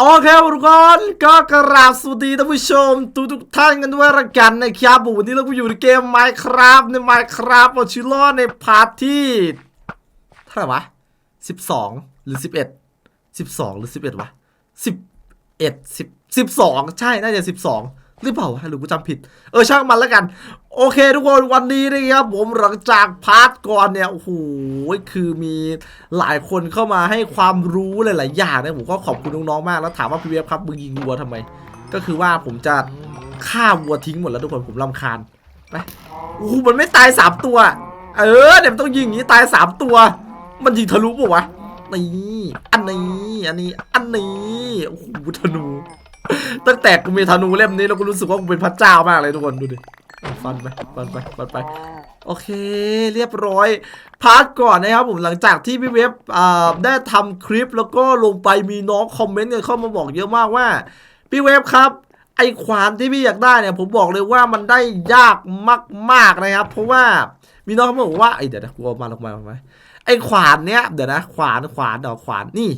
โอเคทุกคนก็กราบสวัสดีท่านผู้ชม ทุกทุกท่านกันด้วยละกันนะครับวันนี้เราไปอยู่ในเกม Minecraft ใน Minecraft เอชิลอในพาร์ทที่เท่าไหร่วะ 12 หรือ 11 12 หรือ 11 วะ 11 10 12 ใช่ น่าจะ 12 หรือเปล่าวะหรือกูจำผิด เออช่างมันแล้วกัน โอเคทุกคนวันนี้นะครับผมหลังจากพาร์ทก่อนเนี่ยโอ้โหคือมีหลายคนเข้ามาให้ความรู้หลายๆอย่างนะผมก็ขอบคุณน้องๆมากแล้วถามว่าพี่เวฟครับมึงยิงวัวทำไม ก็คือว่าผมจะฆ่าวัวทิ้งหมดแล้วทุกคนผมรำคาญไปโอ้โหมันไม่ตายสามตัว เออเดี๋ยวมันต้องยิงอย่างนี้ตายสามตัว มันยิงทะลุปะวะนี่อันนี้อันนี้อันนี้โอ้โหธนู ตั้งแต่กูมีธนูเล่มนี้แล้วกูรู้สึกว่ากูเป็นพระเจ้ามากเลยทุกคนดูดิฟันไปฟันไปฟันไปโอเค เรียบร้อยพาร์ทก่อนนะครับผมหลังจากที่พี่เว็บได้ทำคลิปแล้วก็ลงไปมีน้องคอมเมนต์กันเข้ามาบอกเยอะมากว่า พี่เว็บครับไอขวานที่พี่อยากได้เนี่ยผมบอกเลยว่ามันได้ยากมากๆนะครับ เพราะว่ามีน้องเขาบอกว่าไอเดี๋ยวนะกูเอามาลงมาลงมไอขวานเนี้ยเดี๋ยวนะขวานขวานดี๋ยวขวานนี่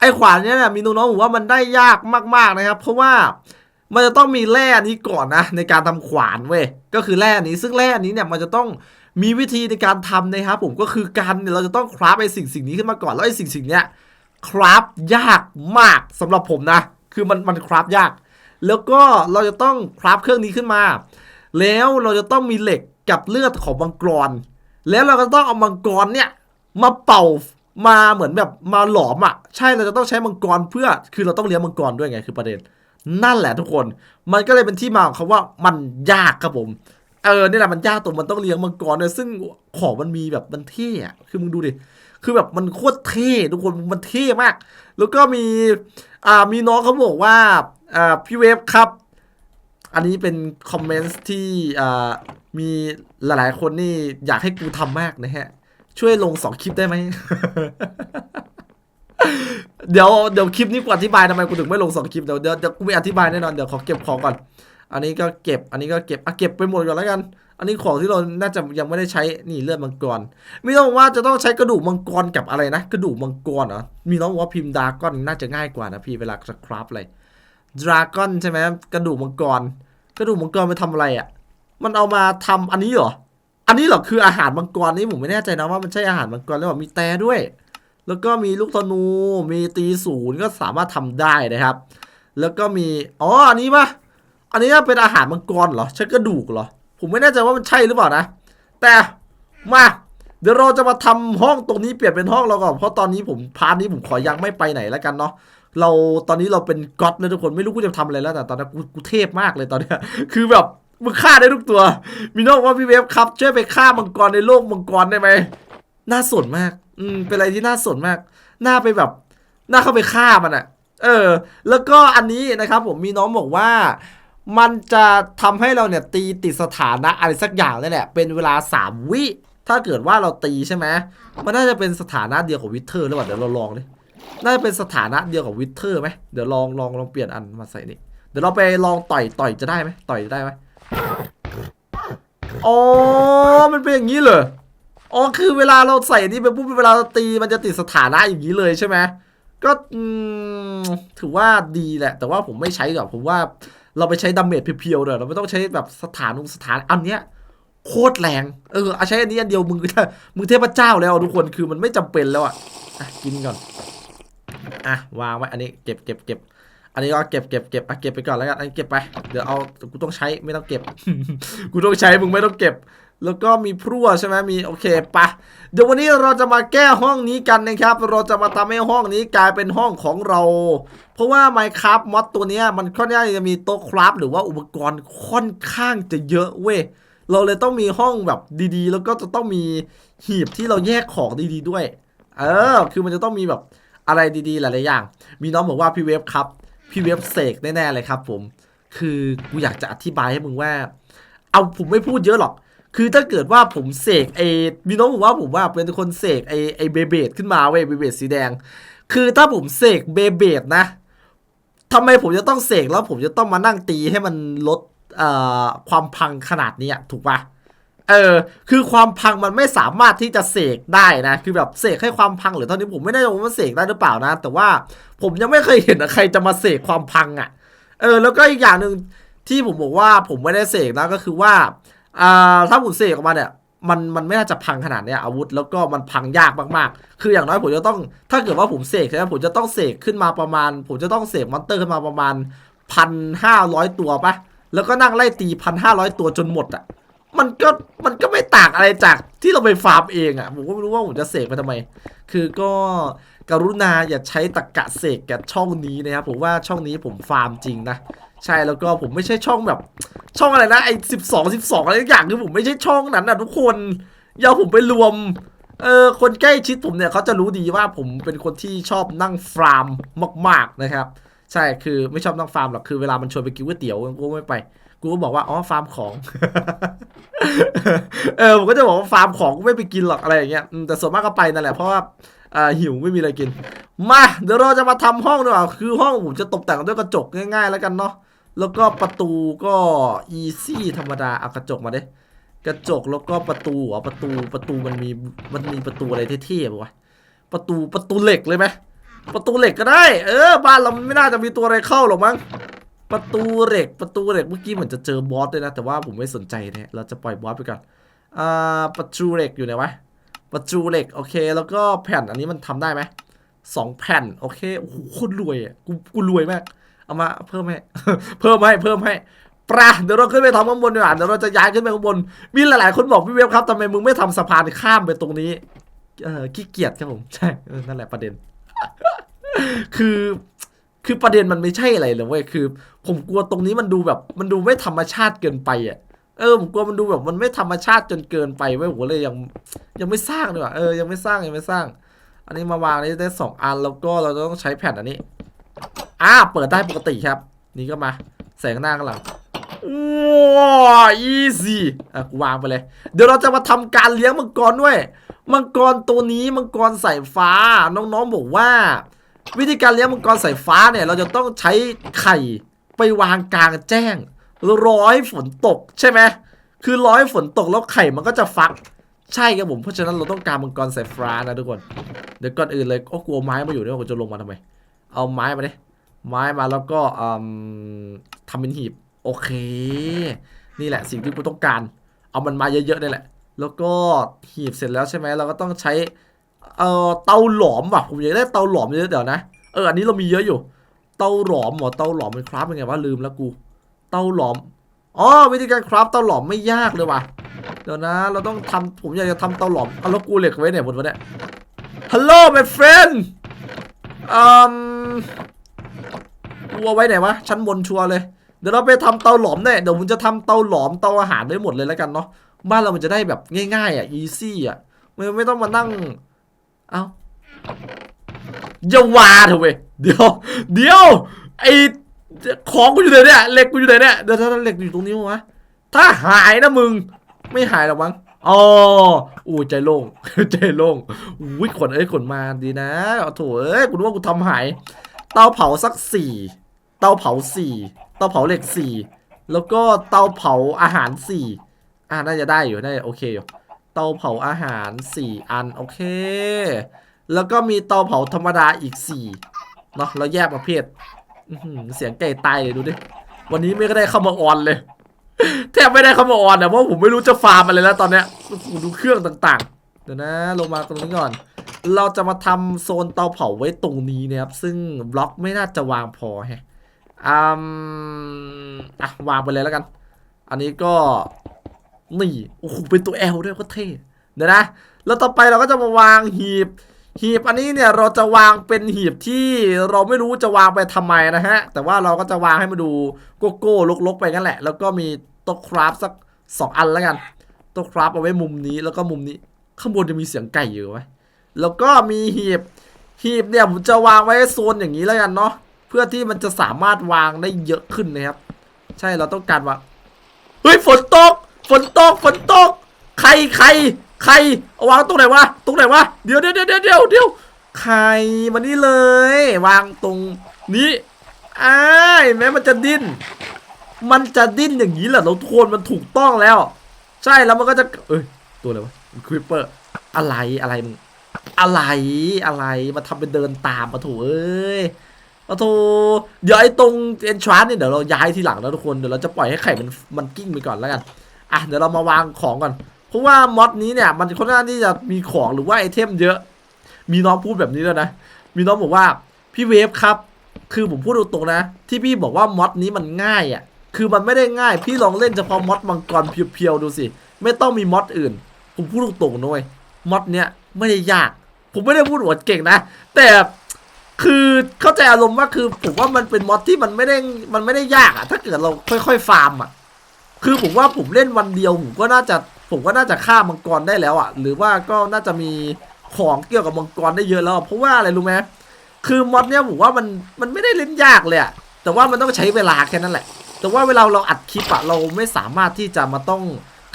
ไอขวานเนี้ยเนี่ยมีน้องๆบอกว่ามันได้ยากมากๆนะครับ เพราะว่ามันจะต้องมีแร่นี้ก่อนนะ ในการทำขวานเว้ยก็คือแร่นี้ซึ่งแร่นี้เนี่ยมันจะต้องมีวิธีในการทำนะครับผมก็คือการเนี่ยเราจะต้องคราฟไอสิ่งสิ่งนี้ขึ้นมาก่อนแล้วไอสิ่งสิ่งเนี้ยคราฟยากมากสำหรับผมนะ คือมันมันคราฟยาก แล้วก็เราจะต้องคราฟเครื่องนี้ขึ้นมา แล้วเราจะต้องมีเหล็กกับเลือดของมังกร แล้วเราก็ต้องเอามังกรเนี่ยมาเป่ามาเหมือนแบบมาหลอมอะ ใช่เราจะต้องใช้มังกรเพื่อ คือเราต้องเลี้ยงมังกรด้วยไงคือประเด็น นั่นแหละทุกคน มันก็เลยเป็นที่มาของคำว่ามันยากครับผม เออนี่แหละมันยากตรงมันต้องเลี้ยงมังกรเนี่ยซึ่งของมันมีแบบมันเท่อะคือมึงดูดิคือแบบมันโคตรเท่ทุกคนมันเท่มาก แล้วก็มีอ่ามีน้องเขาบอกว่าอ่าพี่เวฟครับ อันนี้เป็นคอมเมนต์ที่อ่ามีหลายๆคนนี่อยากให้กูทำมากนะฮะ ช่วยลงสองคลิปได้ไหม เดี๋ยวเดี๋ยวคลิปนี้กูอธิบายทำไมกูถึงไม่ลงสองคลิปเดี๋ยวเดี๋ยวเดี๋ยวกูไม่อธิบายแน่นอนเดี๋ยวขอเก็บของก่อน อันนี้ก็เก็บอันนี้ก็เก็บอะเก็บไปหมดก่อนแล้วกัน อันนี้ของที่เราน่าจะยังไม่ได้ใช้นี่เลือดมังกรไม่ต้องว่าจะต้องใช้กระดูกมังกรกับอะไรนะ กระดูกมังกรเหรอมีน้องว่าพิมพ์ดาก้อนน่าจะง่ายกว่านะพี่เวลาจะคราฟอะไรดราก้อนใช่ไหมกระดูกมังกร กระดูกมังกรไปทำอะไรอะ มันเอามาทำอันนี้เหรออันนี้เหรอคืออาหารมังกรนี่ผมไม่แน่ใจนะว่ามันใช่อาหารมังกรหรือเปล่ามีแต่ด้วย แล้วก็มีลูกธนู มีตีศูนย์ก็สามารถทำได้นะครับ แล้วก็มี อ๋อ อันนี้ปะอันนี้เป็นอาหารมังกรเหรอใช้กระดูกเหรอ ผมไม่แน่ใจว่ามันใช่หรือเปล่านะ แต่ มา เดี๋ยวเราจะมาทำห้องตรงนี้เปลี่ยนเป็นห้องเราก่อน เพราะตอนนี้ผมพาร์ทนี้ผมขอยังไม่ไปไหนแล้วกันเนาะ เราตอนนี้เราเป็นก๊อตนะทุกคน ไม่รู้กูจะทำอะไรแล้วแต่ตอนนี้กูกูเทพมากเลยตอนเนี้ย คือแบบมึงฆ่าได้ทุกตัว มีน้องว่าพี่เวฟครับช่วยไปฆ่ามังกรในโลกมังกรได้ไหม น่าสนมาก อืม เป็นอะไรที่น่าสนมาก น่าไปแบบ น่าเข้าไปฆ่ามันอะเออ แล้วก็อันนี้นะครับ ผมมีน้องบอกว่า มันจะทำให้เราเนี่ยตีติดสถานะอะไรสักอย่างนี่แหละ เป็นเวลา 3 วิ ถ้าเกิดว่าเราตีใช่ไหม มันน่าจะเป็นสถานะเดียวกับวิเทอร์หรือเปล่า เดี๋ยวเราลองดิ น่าจะเป็นสถานะเดียวกับวิเทอร์ไหมเดี๋ยวลองลองลองเปลี่ยนอันมาใส่นี่ เดี๋ยวเราไปลองต่อยต่อยจะได้ไหม ต่อยจะได้ไหมอ๋อ มันเป็นอย่างนี้เหรอ อ๋อคือเวลาเราใส่นี่ไปปุ๊บเวลาเราตีมันจะติดสถานะอย่างนี้เลยใช่ไหมก็ถือว่าดีแหละ แต่ว่าผมไม่ใช้หรอกผมว่าเราไปใช้ดาเมจเพียวๆเดี๋ยวเราไม่ต้องใช้แบบสถานุสถานอันเนี้ยโคตรแรงเออเอาใช้อันนี้อันเดียวมึงมึงเทพเจ้าแล้วทุกคนคือมันไม่จำเป็นแล้วอะอะกินก่อนอะวางไว้อันนี้เก็บเก็บเก็บอันนี้ก็เก็บเก็บเก็บอะเก็บไปก่อนแล้วกันอันนี้เก็บไปเดี๋ยวเอากูต้องใช้ไม่ต้องเก็บกูต้องใช้มึงไม่ต้องเก็บ แล้วก็มีพรั่วใช่ไหมมีโอเคปะเดี๋ยววันนี้เราจะมาแก้ห้องนี้กันนะครับ เราจะมาทำให้ห้องนี้กลายเป็นห้องของเรา เพราะว่า Minecraft มอดตัวนี้มันค่อนข้างจะมีโต๊ะคราฟหรือว่าอุปกรณ์ค่อนข้างจะเยอะเว้ยเราเลยต้องมีห้องแบบดีๆ แล้วก็จะต้องมีหีบที่เราแยกของดีๆด้วย เออ คือมันจะต้องมีแบบอะไรดีๆหลายๆอย่าง มีน้องบอกว่าพี่เวฟครับ พี่เวฟเสกแน่ๆเลยครับ ผม คือกูอยากจะอธิบายให้มึงว่า เอาผมไม่พูดเยอะหรอก คือถ้าเกิดว่าผมเสกไอ้มีน้องบอกว่าผมว่าเป็นคนเสกไอ้ไอ้เบเบดขึ้นมาเว้ยเบเบดสีแดง คือถ้าผมเสกเบเบดนะทำไมผมจะต้องเสกแล้วผมจะต้องมานั่งตีให้มันลดความพังขนาดนี้อะถูกปะเออ คือความพังมันไม่สามารถที่จะเสกได้นะ คือแบบเสกให้ความพังหรือตอนนี้ผมไม่แน่ใจว่ามันเสกได้หรือเปล่านะ แต่ว่าผมยังไม่เคยเห็นใครจะมาเสกความพังอะ่ะ เออ แล้วก็อีกอย่างหนึ่งที่ผมบอกว่าผมไม่ได้เสกนะก็คือว่า อ่าถ้าผมเสกออกมาเนี่ยมันมันไม่น่าจะพังขนาดเนี้ยอาวุธแล้วก็มันพังยากมากๆ คืออย่างน้อยผมจะต้อง ถ้าเกิดว่าผมเสกใช่ไหมผมจะต้องเสกขึ้นมาประมาณ ผมจะต้องเสกมอนเตอร์ขึ้นมาประมาณพันห้าร้อยตัวปะแล้วก็นั่งไล่ตีพันห้าร้อยตัวจนหมดอะมันก็มันก็ไม่ต่างอะไรจากที่เราไปฟาร์มเองอะ่ะผมก็ไม่รู้ว่าผมจะเสกไปทำไม คือก็กรุณาอย่าใช้ตะกะเสกแกช่องนี้นะครับผมว่าช่องนี้ผมฟาร์มจริงนะ ใช่แล้วก็ผมไม่ใช่ช่องแบบ ช่องอะไรนะไอ้สิบสองสิบสองอะไรทุกอย่างคือผมไม่ใช่ช่องนั้นนะทุกคนอย่าผมไปรวมเออคนใกล้ชิดผมเนี่ยเขาจะรู้ดีว่าผมเป็นคนที่ชอบนั่งฟาร์มมาก ๆนะครับ ใช่คือไม่ชอบนั่งฟาร์มหรอกคือเวลามันชวนไปกินก๋วยเตี๋ยวกูไม่ไป กูก็บอกว่าอ๋อฟาร์มของ เออผมก็จะบอกว่าฟาร์มของกูไม่ไปกินหรอกอะไรอย่างเงี้ยแต่ส่วนมากก็ไปนั่นแหละเพราะว่าอ่าหิวไม่มีอะไรกิน มาเดี๋ยวเราจะมาทำห้องดีกว่าคือห้องผมจะตกแต่งด้วยกระจกง่าย ๆ แล้วกันเนาะ แล้วก็ประตูก็ easy ธรรมดาเอากระจกมาเดิกระจกแล้วก็ประตูเหรอประตูประตูมันมีมันมีประตูอะไรเท่ๆป่ะวะประตูประตูเหล็กเลยไหมประตูเหล็กก็ได้ เออ บ้านเราไม่น่าจะมีตัวอะไรเข้าหรอกมั้งประตูเหล็กประตูเหล็กเมื่อกี้เหมือนจะเจอบอสด้วยนะ แต่ว่าผมไม่สนใจเนี่ยเราจะปล่อยบอสไปก่อนอ่าประตูเหล็กอยู่ไหนวะประตูเหล็กโอเค แล้วก็แผ่นอันนี้มันทำได้ไหมสองแผ่นโอเคโอ้โหคตรรวยอะกูกูรวยมาก เอามาเพิ่มให้เพิ่มให้เพิ่มให้ปลาเดี๋ยวเราขึ้นไปทำข้างบนดีกว่าเดี๋ยวเราจะย้ายขึ้นไปข้างบน มีหลายๆคนบอกพี่เวฟครับทำไมมึงไม่ทำสะพานข้ามไปตรงนี้เออขี้เกียจครับผมใช่นั่นแหละประเด็น คือคือประเด็นมันไม่ใช่อะไรเลยเว้ยคือ ผมกลัวตรงนี้มันดูแบบ มันดูไม่ธรรมชาติเกินไปอะเออผมกลัวมันดูแบบมันไม่ธรรมชาติจนเกินไปเว้ยผมเลยยังยังไม่สร้างดีกว่าเออยังไม่สร้างยังไม่สร้าง อันนี้มาวางนี้ได้สองอันแล้วก็เราจะต้องใช้แผ่นอันนี้ อ่าเปิดได้ปกติครับ นี่ก็มาแสงหน้าข้างหลังว้าวอีซี่อะกูวางไปเลย เดี๋ยวเราจะมาทำการเลี้ยงมังกรด้วย มังกรตัวนี้มังกรสายฟ้า น้องๆบอกว่า วิธีการเลี้ยงมังกรสายฟ้าเนี่ย เราจะต้องใช้ไข่ไปวางกลางแจ้งร้อยฝนตกใช่ไหมคือร้อยฝนตกแล้วไข่มันก็จะฟัก ใช่ครับผม เพราะฉะนั้นเราต้องการมังกรสายฟ้านะทุกคน เดี๋ยวก่อนอื่นเลยก็กลัวไม้มาอยู่เนี่ยผมจะลงมาทำไม เอาไม้มาดิ ไม้มาแล้วก็ทำเป็นหีบ โอเค นี่แหละสิ่งที่กูต้องการ เอามันมาเยอะๆนี่แหละ แล้วก็หีบเสร็จแล้วใช่ไหมเราก็ต้องใช้เอ่อเตาหลอมว่ะผมอยากได้เตาหลอมเยอะเดี๋ยวนะเอออันนี้เรามีเยอะอยู่ เตาหลอมหรอเตาหลอมมันคราฟเป็นไงวะลืมแล้วกู เตาหลอมอ๋อวิธีการคราฟเตาหลอมไม่ยากเลยว่ะเดี๋ยวนะ เราต้องทำผมอยากจะทำเตาหลอมเอาแล้วกูเหล็กไว้ไหนหมดวะเนี่ยฮัลโหล my friend อืม กูเอาไว้ไหนวะชั้นบนชัวเลย เดี๋ยวเราไปทำเตาหลอมเนี่ยเดี๋ยวผมจะทำเตาหลอมเตาอาหารได้หมดเลยแล้วกันเนาะบ้านเรามันจะได้แบบง่ายๆอะ easy อะไม่ไม่ต้องมานั่ง เอ้าอย่าวาเถอะเว้ยเดี๋ยว เดี๋ยวไอของกูอยู่ไหนเนี่ยเหล็กกูอยู่ไหนเนี่ยเดี๋ยวถ้าเหล็กอยู่ตรงนี้วะถ้าหายนะมึง ไม่หายหรอกมั้งอ๋ออู้ใจโล่งใจโล่งอุ้ยขนเอ้ยขนมาดีนะเอาโถเอ้ยกูนึกว่ากูทำหาย เตาเผาสักสี่ เตาเผาสี่เตาเผาเหล็กสี่แล้วก็เตาเผาอาหารสี่อ่าน่าจะได้อยู่น่าจะโอเคอยู่เตาเผาอาหาร4อันโอเค แล้วก็มีเตาเผาธรรมดาอีก4เนาะเราแยกประเภทเสียงไก่ตายเลยดูดิวันนี้ไม่ได้เข้ามาออนเลยแทบไม่ได้เข้ามาออนนะเพราะผมไม่รู้จะฟาร์มอะไรแล้วตอนเนี้ยดูเครื่องต่างๆ เดี๋ยวนะลงมาตรงนี้ก่อน เราจะมาทำโซนเตาเผาไว้ตรงนี้นะครับ ซึ่งบล็อกไม่น่าจะวางพอแฮะ อืมอะวางไปเลยแล้วกัน อันนี้ก็ นี่ โอ้โห เป็นตัว L ด้วยก็เท่เดี๋ยวนะ แล้วต่อไปเราก็จะมาวางหีบ หีบอันนี้เนี่ยเราจะวางเป็นหีบที่เราไม่รู้จะวางไปทำไมนะฮะ แต่ว่าเราก็จะวางให้มาดูโกโก้ลกๆไปงั้นแหละ แล้วก็มีโต๊ะคราฟสักสองอันแล้วกัน โต๊ะคราฟเอาไว้มุมนี้แล้วก็มุมนี้ ข้างบนจะมีเสียงไก่อยู่ไหมแล้วก็มีหีบ หีบเนี่ยผมจะวางไว้โซนอย่างนี้แล้วกันเนาะ เพื่อที่มันจะสามารถวางได้เยอะขึ้นนะครับ ใช่เราต้องการวางเฮ้ยฝนตก ฝนตกฝนตก ใครใครใครเอาวางตรงไหนวะตรงไหนวะเดี๋ยวเดี๋ยวเดี๋ยวเดี๋ยวเดี๋ยวใครมานี่เลย วางตรงนี้อ้ายแม้มันจะดิ้น มันจะดิ้นอย่างนี้แหละเราโทนมันถูกต้องแล้ว ใช่แล้วมันก็จะเอ้ยตัวอะไรวะควิปเปอร์อะไรอะไรมึงอะไรอะไรมาทำเป็นเดินตามมาถูเอ้ย มาถูเดี๋ยวไอ้ตรงเอนทรานเนี่ยเดี๋ยวเราย้ายทีหลังนะทุกคนเดี๋ยวเราจะปล่อยให้ไข่มันมันกิ้งไปก่อนแล้วกันอะเดี๋ยวเรามาวางของก่อนเพราะว่ามอดนี้เนี่ยมันค่อนข้างที่จะมีของหรือว่าไอเทมเยอะ มีน้องพูดแบบนี้แล้วยนะ มีน้องบอกว่าพี่เวฟครับ คือผมพูดตรงๆนะ ที่พี่บอกว่ามอดนี้มันง่ายอะคือมันไม่ได้ง่าย พี่ลองเล่นเฉพาะมอดมังกรเพียวๆดูสิไม่ต้องมีมอดอื่น ผมพูดตรงๆนะเว้ยมอดเนี้ยไม่ได้ยาก ผมไม่ได้พูดอวดเก่งนะ แต่ คือเข้าใจอารมณ์ว่าคือผมว่ามันเป็นมอดที่มันไม่ได้มันไม่ได้ยากอะถ้าเกิดเราค่อยๆฟาร์มอะคือผมว่าผมเล่นวันเดียวผมก็น่าจะผมก็น่าจะฆ่ามังกรได้แล้วอะหรือว่าก็น่าจะมีของเกี่ยวกับมังกรได้เยอะแล้วเพราะว่าอะไรรู้ไหมคือมอดเนี้ยผมว่ามันมันไม่ได้เล่นยากเลยอะแต่ว่ามันต้องใช้เวลาแค่นั้นแหละ แต่ว่าเวลาเราอัดคลิปอะเราไม่สามารถที่จะมาต้อง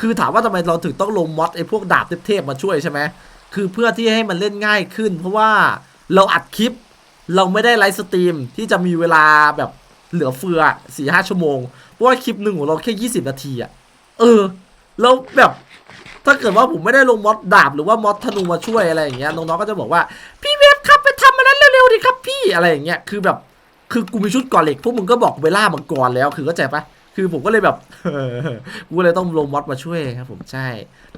คือถามว่าทำไมเราถึงต้องลงมอดไอ้พวกดาบเทพๆมาช่วยใช่ไหมคือเพื่อที่ให้มันเล่นง่ายขึ้น เพราะว่าเราอัดคลิป เราไม่ได้ไลฟ์สตรีมที่จะมีเวลาแบบเหลือเฟือสี่ห้าชั่วโมง เพราะว่าคลิปหนึ่งของเราแค่ยี่สิบนาทีอะเออ แล้วแบบถ้าเกิดว่าผมไม่ได้ลงมอดดาบหรือว่ามอดธนูมาช่วยอะไรอย่างเงี้ยน้องๆก็จะบอกว่าพี่เวฟครับไปทำมันนั้นเร็วๆดิครับพี่อะไรอย่างเงี้ยคือแบบคือกูมีชุดก่อเหล็กพวกมึงก็บอกเวลามังกรแล้วคือเข้าใจปะคือผมก็เลยแบบกูเลยต้องลงมอดมาช่วยครับผมใช่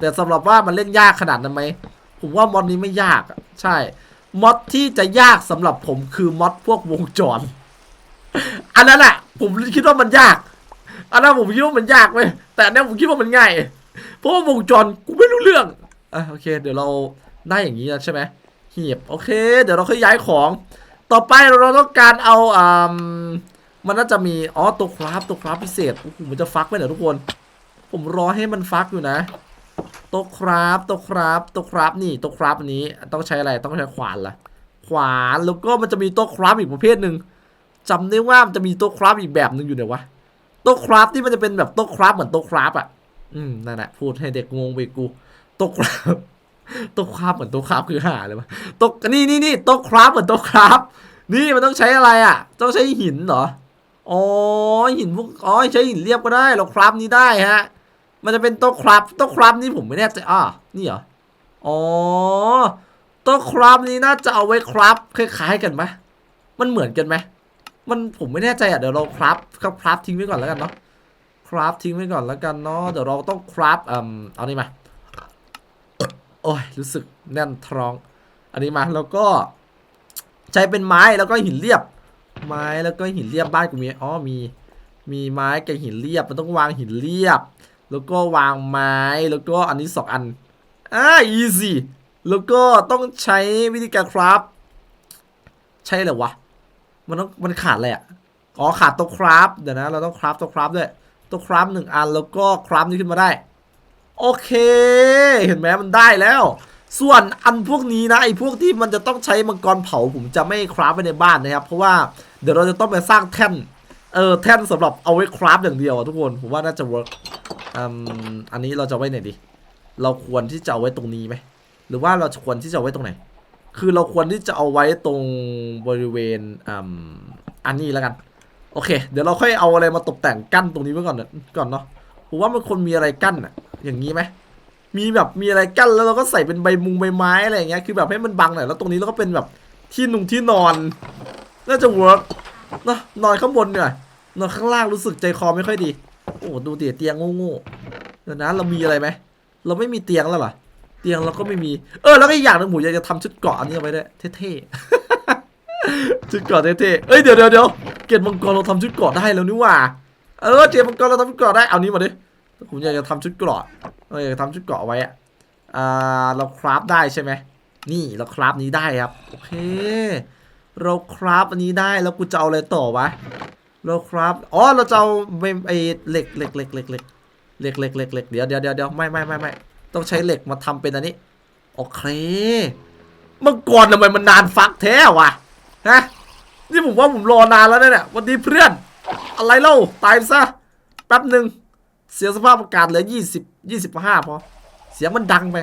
แต่สำหรับว่ามันเล่นยากขนาดนั้นไหมผมว่ามอดนี้ไม่ยากใช่ มอดที่จะยากสำหรับผมคือมอดพวกวงจร อันนั้นอะผมคิดว่ามันยาก อันนั้นผมคิดว่ามันยากเว้ยแต่อันนี้ผมคิดว่ามันง่าย เพราะว่าวงจรกูไม่รู้เรื่องอะโอเค เดี๋ยวเราได้อย่างนี้แล้วใช่ไหมเหียบโอเค เดี๋ยวเราค่อยย้ายของ ต่อไปเราต้องการเอาอ่ามันน่าจะมีอ๋อตัวคราฟตัวคราฟพิเศษโอ้โหมันจะฟักไหมเนี่ยทุกคน ผมรอให้มันฟักอยู่นะ ตัวคราฟตัวคราฟตัวคราฟนี่ตัวคราฟอันนี้ต้องใช้อะไรต้องใช้ขวานละขวานแล้วก็มันจะมีโตัวคราฟอีกประเภทหนึ่งจำได้ว่ามันจะมีโตัวคราฟอีกแบบหนึ่งอยู่เนี่ยววะโตัวคราฟที่มันจะเป็นแบบโตัวคราฟเหมือนโตัวคราฟอะ อืมนั่นแหละพูดให้เด็กงงไปกูโตัวคราฟตัวคราฟเหมือนโตัวคราฟคือหาเลยวะโตัวนี่นี่นี่โตัวคราฟเหมือนโตัวคราฟนี่มันต้องใช้อะไรอะ ต้องใช้หินเหรออ๋อหินพวกอ๋อใช้หินเรียบก็ได้เราคราฟนี้ได้ฮะ มันจะเป็นโต๊ะคราฟโต๊ะคราฟนี่ผมไม่แน่ใจอะนี่เหรอ อ๋อโต๊ะคราฟนี้น่าจะเอาไว้คราฟคล้ายๆกันไหมมันเหมือนกันไหมมันผมไม่แน่ใจอะเดี๋ยวเราคราฟครับคราฟทิ้งไว้ก่อนแล้วกันเนาะคราฟทิ้งไว้ก่อนแล้วกันเนาะเดี๋ยวเราต้องคราฟอืมเอานี่มาโอ้ยรู้สึกแน่นท้อง อันนี้มาแล้วก็ ใช้เป็นไม้แล้วก็หินเรียบ ไม้แล้วก็หินเรียบบ้านกูมีอ๋อมี มีไม้กับหินเรียบมันต้องวางหินเรียบ แล้วก็วางไม้แล้วก็อันนี้สองอันอ่า easy แล้วก็ต้องใช้วิธีการคราฟใช่เหรอวะมันต้องมันขาดอะไรอะอ๋อขาดตัวคราฟเดี๋ยวนะเราต้องคราฟตัวคราฟด้วยตัวคราฟหนึ่งอันแล้วก็คราฟนี้ขึ้นมาได้ โอเค เห็นไหมมันได้แล้ว ส่วนอันพวกนี้นะไอ้พวกที่มันจะต้องใช้มังกรเผาผมจะไม่คราฟไว้ในบ้านนะครับ เพราะว่าเดี๋ยวเราจะต้องไปสร้างแท่นเออแท่นสำหรับเอาไว้คราฟอย่างเดียวอะทุกคนผมว่าน่าจะเวิร์ก อืมอันนี้เราจะไว้ไหนดี เราควรที่จะเอาไว้ตรงนี้ไหม หรือว่าเราควรที่จะเอาไว้ตรงไหน คือเราควรที่จะเอาไว้ตรงบริเวณอืมอันนี้แล้วกัน โอเค เดี๋ยวเราค่อยเอาอะไรมาตกแต่งกั้นตรงนี้ไว้ก่อนนะก่อนเนาะผมว่ามันควรมีอะไรกั้นอะอย่างนี้ไหมมีแบบมีอะไรกั้นแล้วเราก็ใส่เป็นใบมุงใบไม้อะไรอย่างเงี้ย คือแบบให้มันบังหน่อยแล้วตรงนี้เราก็เป็นแบบที่นุ่งที่นอนน่าจะเวิร์กนะนอนข้างบนเนี่ยนอนข้างล่างรู้สึกใจคอไม่ค่อยดี อ้ดูเตียเตียงโง่ๆเดี๋ยวนะเรามีอะไรไหมเราไม่มีเตียงแล้วเหรอเตียงเราก็ไม่มี เออแล้วก็อีกอย่างหนึงผมอยากจะทำชุดเกราะอันนี้เอาไว้ด้วยเท่ๆ ชุดเกราะเท่ๆเอ้ยเดี๋ยวเดี๋ยวเดี๋ยวเกตมังกรเราทำชุดเกราะได้แล้วนี่หว่า เออเกตมังกรเราทำชุดเกราะได้เอานี้มาดิผมอยากจะทำชุดเกราะเราอยากจะทำชุดเกราะไว้อะอ่าเราคราฟได้ใช่ไหมนี่เราคราฟนี้ได้ครับโอเคเราคราฟอันนี้ได้แล้วกูจะเอาอะไรต่อวะ เราคราฟอ๋อเราจะเอาไอ้เหล็กเหล็กเหล็กเหล็กเหล็กเหล็กเหล็กเหล็กเหล็กเดี๋ยวเดี๋ยวเดี๋ยวเดี๋ยวไม่ไม่ไม่ไม่ต้องใช้เหล็กมาทำเป็นอันนี้โอเคเมื่อก่อนทำไมมันนานฟักแท้วะฮะนี่ผมว่าผมรอนานแล้วเนี่ยวันนี้เพื่อน อะไรเล่าตายซะแป๊บหนึ่งเสียงสภาพอากาศเหลือยี่สิบยี่สิบห้าพอเสียงมันดังไป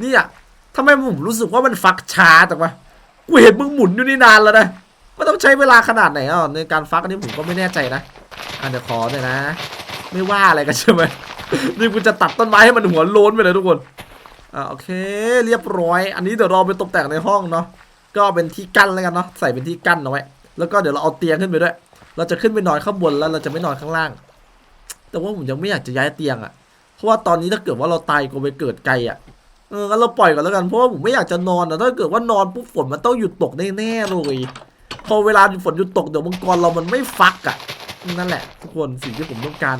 เนี่ยทำไมผมรู้สึกว่ามันฟักช้าจังวะกูเห็นมึงหมุนอยู่นี่นานแล้วนะ มันต้องใช้เวลาขนาดไหนอะในการฟักอันนี้ผมก็ไม่แน่ใจนะอะเดี๋ยวขอหน่อยนะ ไม่ว่าอะไรกันใช่ไหมนี่กูจะตัดต้นไม้ให้มันหัวโล้นไปเลยทุกคนอ่าโอเค เรียบร้อย อันนี้เดี๋ยวเราไปตกแต่งในห้องเนาะก็เป็นที่กั้นแล้วกันเนาะใส่เป็นที่กั้นเอาไว้แล้วก็เดี๋ยวเราเอาเตียงขึ้นไปด้วย เราจะขึ้นไปนอนข้างบนแล้วเราจะไม่นอนข้างล่าง แต่ว่าผมยังไม่อยากจะย้ายเตียงอะ่ะเพราะว่าตอนนี้ถ้าเกิดว่าเราตายก็ไปเกิดไกลอะ่ะเอองั้นเราปล่อยก่อนแล้วกันเพราะว่าผมไม่อยากจะนอนอะถ้าเกิดว่านอนปุ๊บฝนมันต้องหยุดตกแน่ๆเลย พอเวลาฝนหยุดตกเดี๋ยวมังกรเรามันไม่ฟักอะ่ะนั่นแหละ ทุกคนสิ่งที่ผมต้องการ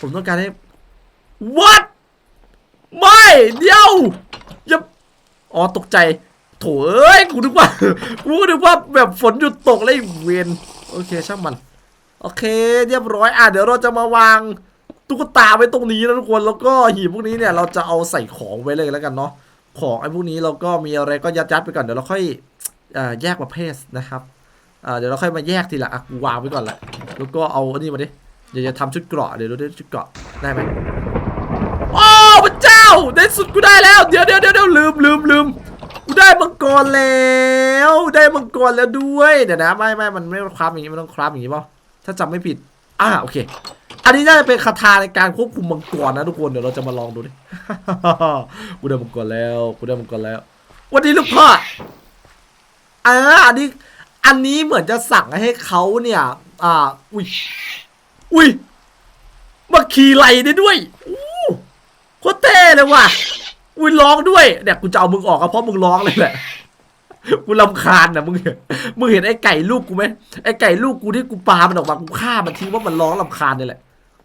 ผมต้องการให้ what ไม่เดี๋ยวย่าอ๋อตกใจ โถเอ้ยกูนึกว่ากูก็นึกว่าแบบฝนหยุดตกเลยเวนโอเคช่างมัน โอเค เรียบร้อยอะเดี๋ยวเราจะมาวางตุ๊กตาไว้ตรงนี้นะทุกคนแล้วก็หีบพวกนี้เนี่ยเราจะเอาใส่ของไว้เลยแล้วกันเนาะของไอ้พวกนี้เราก็มีอะไรก็ยัดๆไปก่อนเดี๋ยวเราค่อยอแยกประเภทนะครับ เดี๋ยวเราค่อยมาแยกทีละอะกูวางไว้ก่อนแหละแล้วก็เอาอันนี้มาดิเดี๋ยวจะทำชุดเกราะเดี๋ยวเราได้ชุดเกราะได้ไหมโอ้พระเจ้าได้สุดกูได้แล้วเดี๋ยวเดี๋ยวเดี๋ยวเดี๋ยวลืมลืมลืมกูได้มังกรแล้วได้มังกรแล้วด้วยเดี๋ยวนะไม่ไม่มันไม่ต้องคราฟอย่างนี้มันต้องคราฟอย่างนี้เปล่าถ้าจำไม่ผิดอ่าโอเค อันนี้น่าจะเป็นคาถาในการควบคุมมังกรนะทุกคนเดี๋ยวเราจะมาลองดูดิกูได้มังกรแล้วกูได้มังกรแล้ววันนี้ลูกพ่ออ่าอันนี้ อันนี้เหมือนจะสั่งให้เขาเนี่ย อ่า อุ้ย อุ้ย มาขี่ไหลได้ด้วยอู้โคตรเท่เลยว่ะ อุ้ยร้องด้วย เนี่ยกูจะเอามึงออกก็เพราะมึงร้องเลยแหละ กูลำคาญนะมึงเห็นมึงเห็นไอ้ไก่ลูกกูไหมไอ้ไก่ลูกกูที่กูปา มันออกมา กูฆ่ามันทิ้งว่ามันร้องลำคาญนี่แหละ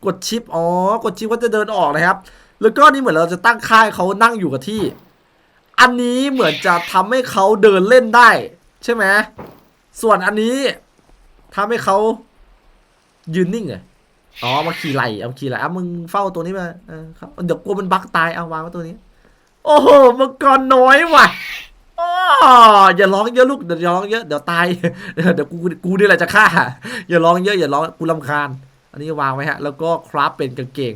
กดชิป อ๋อ กดชิปก็จะเดินออกนะครับ แล้วก็นี่เหมือนเราจะตั้งค่ายเขานั่งอยู่กับที่ อันนี้เหมือนจะทำให้เขาเดินเล่นได้ ใช่ไหม ส่วนอันนี้ทำให้เขายืนนิ่งเลยอ๋อมาขี่ไหลเอาขี่ไหลอะมึงเฝ้าตัวนี้มาเออครับเดี๋ยวกลัวมันบักตายเอาวางไว้ตัวนี้ โอ้โหมังกรน้อยว่ะอ๋ออย่าร้องเยอะลูกเดี๋ยวร้องเยอะเดี๋ยวตายเดี๋ยวกูกูนี่แหละจะฆ่าอย่าร้องเยอะอย่าร้องกูรำคาญ อันนี้วางไว้ฮะ แล้วก็คราฟเป็นกางเกง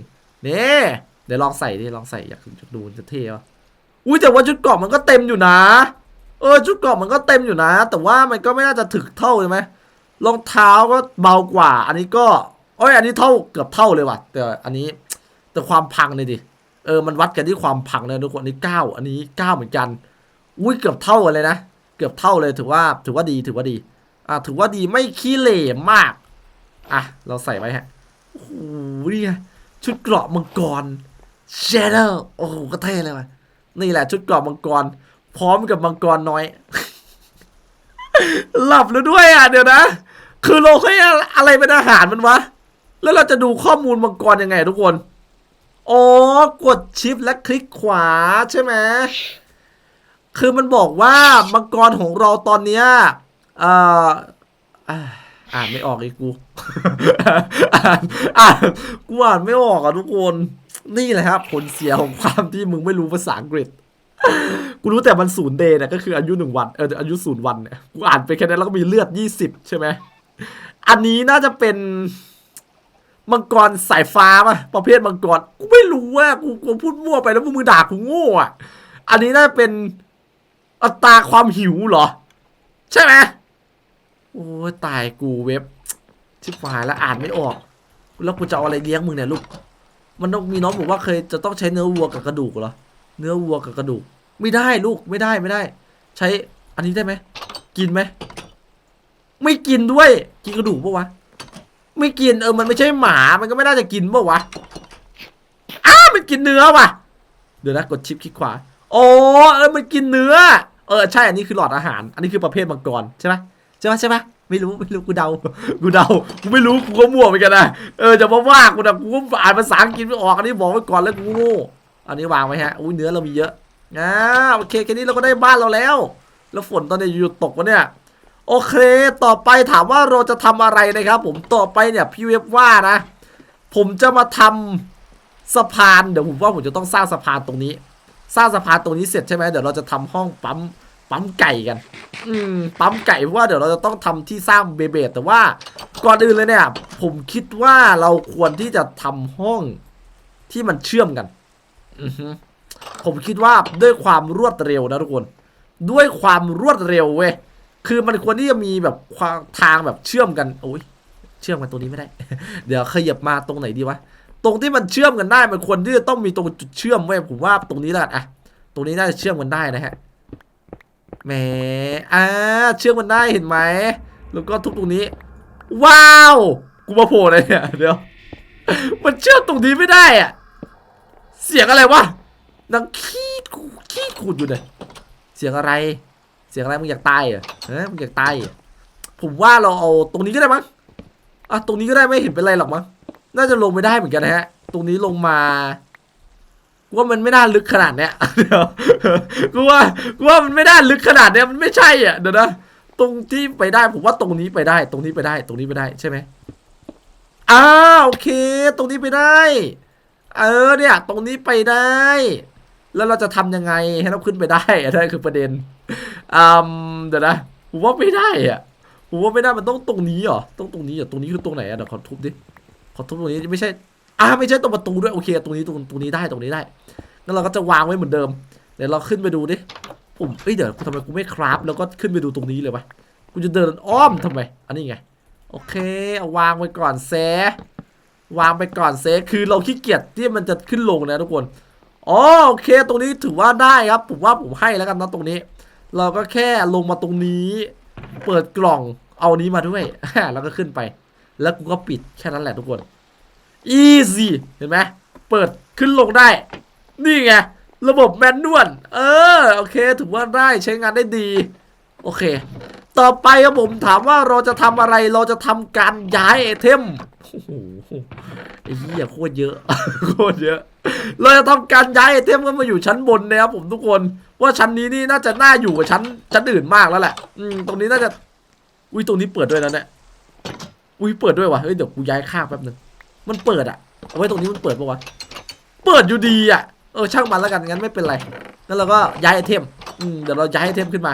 นี่เดี๋ยวลองใส่ดิลองใส่อยากดูจะเท่ปะอุ้ยแต่ว่าชุดเกาะมันก็เต็มอยู่นะ เออชุดเกราะมันก็เต็มอยู่นะ แต่ว่ามันก็ไม่น่าจะถึกเท่าใช่ไหมรองเท้าก็เบากว่า อันนี้ก็โอ้ยอันนี้เท่าเกือบเท่าเลยว่ะ แต่อันนี้แต่ความพังเลยดิเออมันวัดกันที่ความพังเลยทุกคนอันนี้เก้าอันนี้เก้าเหมือนกันอุ้ยเกือบเท่ากันเลยนะเกือบเท่าเลยถือว่า ถือว่าดีถือว่าดี อะถือว่าดีไม่ขี้เหร่มาก อะ เราใส่ไว้ฮะโอ้โหนี่ไงชุดเกราะมังกรเชเดอร์โอ้โหก็เท่เลยว่ะนี่แหละชุดเกราะมังกร พร้อมกับมังกรน้อย หลับแล้วด้วยอะเดี๋ยวนะ คือเราให้อะไรเป็นอาหารมันวะ แล้วเราจะดูข้อมูลมังกรยังไงทุกคน อ๋อกดชิปและคลิกขวาใช่ไหมคือมันบอกว่ามังกรของเราตอนเนี้ยเอ่ออ่าอ่านไม่ออกอีกกูอ่านอ่านกูอ่านไม่ออกอะทุกคน นี่แหละครับผลเสียของความที่มึงไม่รู้ภาษาอังกฤษ กูรู้แต่มันศูนย์เดย์นี่ยก็คืออายุหนึ่งวันเอออายุศูนย์วันเนี่ยกูอ่านไปแค่นั้นแล้วก็มีเลือดยี่สิบใช่ไหมอันนี้น่าจะเป็นมังกรสายฟ้าป่ะประเภทมังกรกูไม่รู้ว่ากูกูพูดมั่วไปแล้วมึงด่ากูโง่อะอันนี้น่าจะเป็นอัตราความหิวเหรอ ใช่ไหมโอ้ตายกูเว็บชิบหายแล้วอ่านไม่ออก แล้วกูจะเอาอะไรเลี้ยงมึงเนี่ยลูกมันต้องมีน้องบอกว่าเคยจะต้องใช้เนื้อวัวกับกระดูกเหรอ เนื้อวัวกับกระดูก ไม่ได้ลูกไม่ได้ไม่ได้ ใช้อันนี้ได้ไหมกินไหมไม่กินด้วย กินกระดูกปะวะไม่กินเออมันไม่ใช่หมามันก็ไม่น่าจะกินปะวะอ้ามันกินเนื้อว่ะ เดี๋ยวนะกดชิปคลิกขวาโอ๋อเออมันกินเนื้อ เออใช่อันนี้คือหลอดอาหาร อันนี้คือประเภทมังกรใช่ไหมใช่ไหมใช่ไหมไม่รู้ไม่รู้กูเดากูเดากูไม่รู้กูก็มั่วไปกันนะเออจะมาว่ากูนะกูอ่านภาษาอังกฤษไม่ออกอันนี้บอกไว้ก่อนแล้วกูโง่ อันนี้วางไว้ฮะอุ้ยเนื้อเรามีเยอะอ่าโอเคแค่นี้เราก็ได้บ้านเราแล้ว แล้วฝนตอนนี้หยุดตกวะเนี่ย โอเคต่อไปถามว่าเราจะทำอะไรนะครับ ผมต่อไปเนี่ยพี่เว็บว่านะ ผมจะมาทำสะพานเดี๋ยวผมว่าผมจะต้องสร้างสะพานตรงนี้ สร้างสะพานตรงนี้เสร็จใช่ไหมเดี๋ยวเราจะทำห้องปั๊มปั๊มไก่กัน อืม ปั๊มไก่เพราะว่าเดี๋ยวเราจะต้องทำที่สร้างเบเบดแต่ว่าก่อนอื่นเลยเนี่ย ผมคิดว่าเราควรที่จะทำห้องที่มันเชื่อมกัน ผมคิดว่าด้วยความรวดเร็วนะทุกคน ด้วยความรวดเร็วเว้ยคือมันควรที่จะมีแบบความทางแบบเชื่อมกันโอ้ยเชื่อมกันตรงนี้ไม่ได้ เดี๋ยวขยับมาตรงไหนดีวะตรงที่มันเชื่อมกันได้มันควรที่จะต้องมีตรงจุดเชื่อมไว้ยผมว่าตรงนี้แล้วกันอะตรงนี้น่าจะเชื่อมกันได้นะฮะแหมอ่าเชื่อมกันได้เห็นไหมแล้วก็ทุบตรงนี้ ว้าว กูมาโผล่เลยเนี่ยเดี๋ยว มันเชื่อมตรงนี้ไม่ได้อะ เสียงอะไรวะนังขี้กูขี้ขูดอยู่เนี่ยเสียงอะไร เสียงอะไรมึงอยากตายเหรอเฮ้ยมึงอยากตายผมว่าเราเอาตรงนี้ก็ได้มั้งอะตรงนี้ก็ได้ไม่เห็นเป็นไรหรอกมั้งน่าจะลงไม่ได้เหมือนกันนะฮะ ตรงนี้ลงมาว่ามันไม่น่าลึกขนาดเนี้ยเดี๋ยวกูว่ากูว่ามันไม่น่าลึกขนาดเนี้ยมันไม่ใช่อะเดี๋ยวนะตรงที่ไปได้ผมว่าตรงนี้ไปได้ ตรงนี้ไปได้ ตรงนี้ไปได้ใช่ไหมอ้าโอเค ตรงนี้ไปได้ เออเนี่ยตรงนี้ไปได้ แล้วเราจะทำยังไงให้เราขึ้นไปได้อันนั้นคือประเด็นอืมเดี๋ยวนะผมว่าไม่ได้อะผมว่าไม่ได้มันต้องตรงนี้เหรอต้องตรงนี้เหรอตรงนี้คือตรงไหนอะเดี๋ยวขอทุบดิขอทุบตรงนี้ไม่ใช่อ่าไม่ใช่ตรงประตูด้วยโอเค ตรงนี้ตรงตรงนี้ได้ตรงนี้ได้งั้นเราก็จะวางไว้เหมือนเดิมเดี๋ยวเราขึ้นไปดูดิผมเอ้ยเดี๋ยวทำไมกูไม่คราฟแล้วก็ขึ้นไปดูตรงนี้เลยวะกูจะเดินอ้อมทำไมอันนี้ไงโอเคเอาวางไว้ก่อนแซ วางไปก่อนเซคือเราขี้เกียจที่มันจะขึ้นลงนะทุกคนอ๋อโอเค ตรงนี้ถือว่าได้ครับ ผมว่าผมให้แล้วกันนะตรงนี้ เราก็แค่ลงมาตรงนี้ เปิดกล่องเอานี้มาด้วยแล้วก็ขึ้นไป แล้วกูก็ปิดแค่นั้นแหละทุกคน easy เห็นไหมเปิดขึ้นลงได้ นี่ไง ระบบแมนนวลเออโอเค ถือว่าได้ใช้งานได้ดี โอเค ต่อไปครับผมถามว่าเราจะทำอะไรเราจะทำการย้ายไอเทม โอ้โหไอ้เหี้ยโคตรเยอะโคตรเยอะ เราจะทำการย้ายไอเทมกันมาอยู่ชั้นบนนะครับผมทุกคนว่าชั้นนี้นี่น่าจะน่าอยู่กับชั้นชั้นอื่นมากแล้วแหละอืมตรงนี้น่าจะ อุ้ยตรงนี้เปิดด้วยนะเนี่ยอุ้ยเปิดด้วยวะเฮ้ยเดี๋ยวกูย้ายข้างแป๊บนึงมันเปิดอะเอาไว้ตรงนี้มันเปิดปะวะเปิดอยู่ดีอะเออช่างมันแล้วกันงั้นไม่เป็นไรงั้นเราก็ย้ายไอเทมอืมเดี๋ยวเราย้ายไอเทมขึ้นมา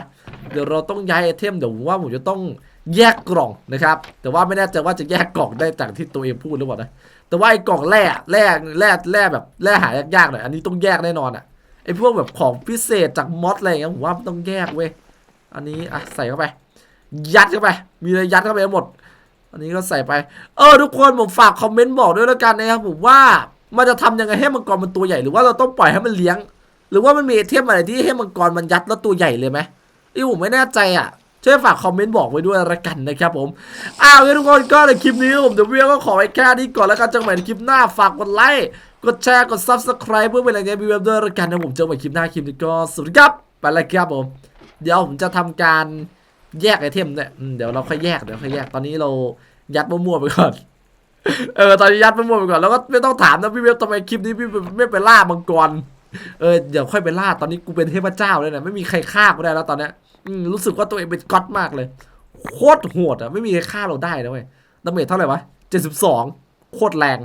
เดี๋ยวเราต้องย้ายไอเทมเดี๋ยวผมว่าผมจะต้อง แยกกล่องนะครับ แต่ว่าไม่แน่ใจว่าจะแยกกล่องได้จากที่ตัวเองพูดหรือเปล่านะแต่ว่าไอ้กล่องแร่แร่แร่แร่แบบแร่หายากๆหน่อยอันนี้ต้องแยกแน่นอนอะไอ้พวกแบบของพิเศษจากมอสอะไรอย่างเงี้ยผมว่ามันต้องแยกเว้ยอันนี้อะใส่เข้าไป ยัดเข้าไป มีอะไรยัดเข้าไปหมด อันนี้ก็ใส่ไป เออทุกคนผมฝากคอมเมนต์บอกด้วยแล้วกันนะครับผมว่ามันจะทำยังไงให้มังกรมันตัวใหญ่หรือว่าเราต้องปล่อยให้มันเลี้ยง หรือว่ามันมีเทมอะไรที่ให้มังกรมันยัดแล้วตัวใหญ่เลยไหมไอ้ผมไม่แน่ใจอะ ช่วยฝากคอมเมนต์บอกไว้ด้วยละกันนะครับผม อ้าวทุกคนก็ในคลิปนี้ผมเดี๋ยวเวียก็ขอไว้แค่นี้ก่อนแล้วกันเจอกันใหม่ในคลิปหน้าฝากกดไลค์ กดแชร์ กด subscribe เพื่อเป็นแรงใจบีเว็บด้วยละกันนะผมเจอกันใหม่คลิปหน้าคลิปนี้ก็สวัสดีครับ ไปล้วครับผม เดี๋ยวผมจะทำการแยกไอเทมเนี่ยเดี๋ยวเราค่อยแยกเดี๋ยวค่อยแยกตอนนี้เรายัดมั่วๆไปก่อน เออตอนนี้ยัดมั่วๆไปก่อนแล้วก็ไม่ต้องถามนะพี่เว็บทำไมคลิปนี้พี่ไม่ไปล่ามังกร เออเดี๋ยวค่อยไปล่าตอนนี้กูเป็นเทพเจ้าเลยนะไม่มีใครฆ่ากูได้แล้วตอนเนี้ รู้สึกว่าตัวเองเป็นก๊อตมากเลย โคตรโหดอะไม่มีใครฆ่าเราได้นะเว้ยดาเมจเท่าไหร่วะเจ็ดสิบสองโคตรแรง